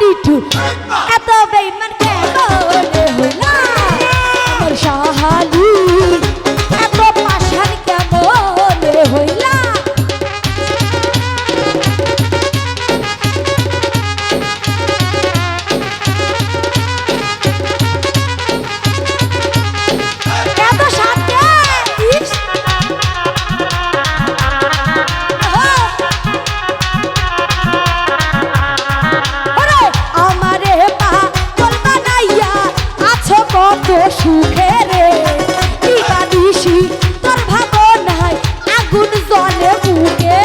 82 এত বেইমান কেন কত সুখে রে। দিবাদিসি তোর ভাবনায় আগুন জলে বুকে।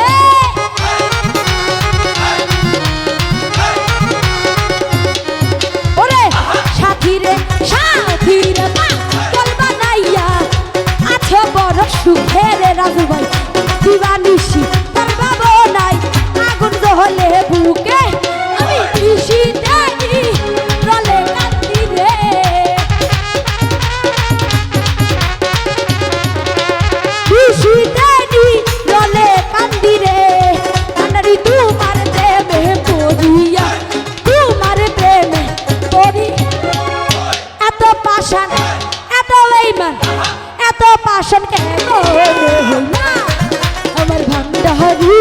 ওরে সাথী রে সাথী দিবান हरी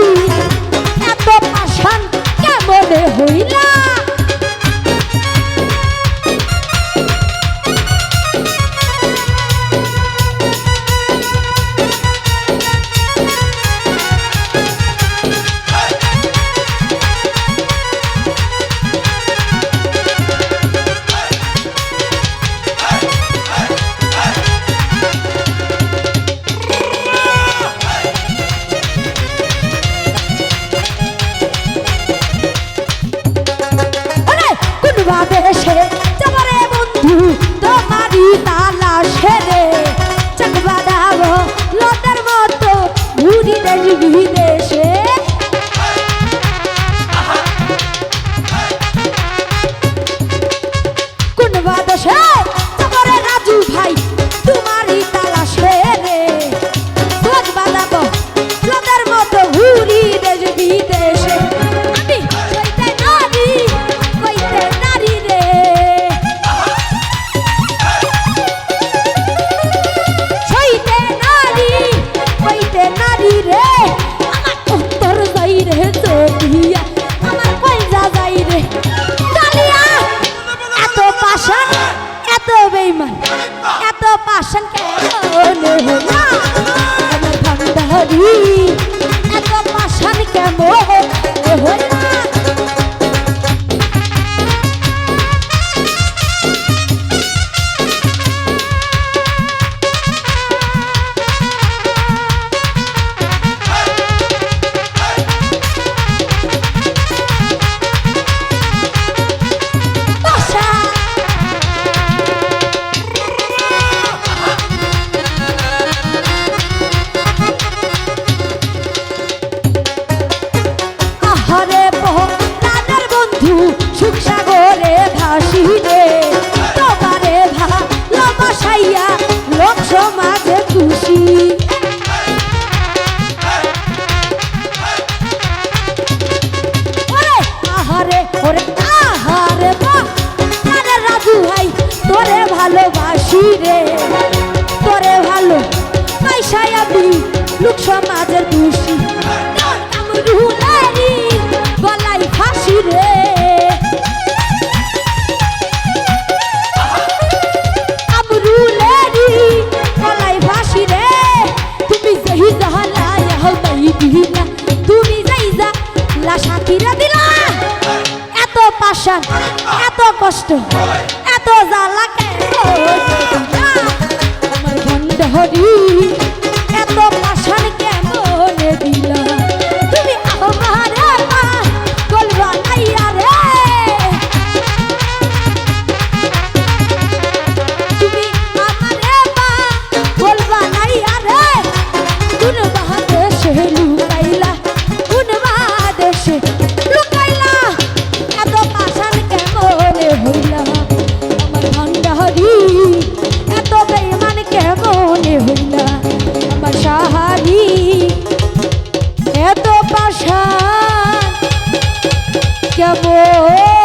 বাদে ওরে আহারে বা আরে রাজু ভাই তোরে ভালোবাসি রে। কষ্ট এত জ্বালা কেন? আমার বন্ধ হরি oh, oh.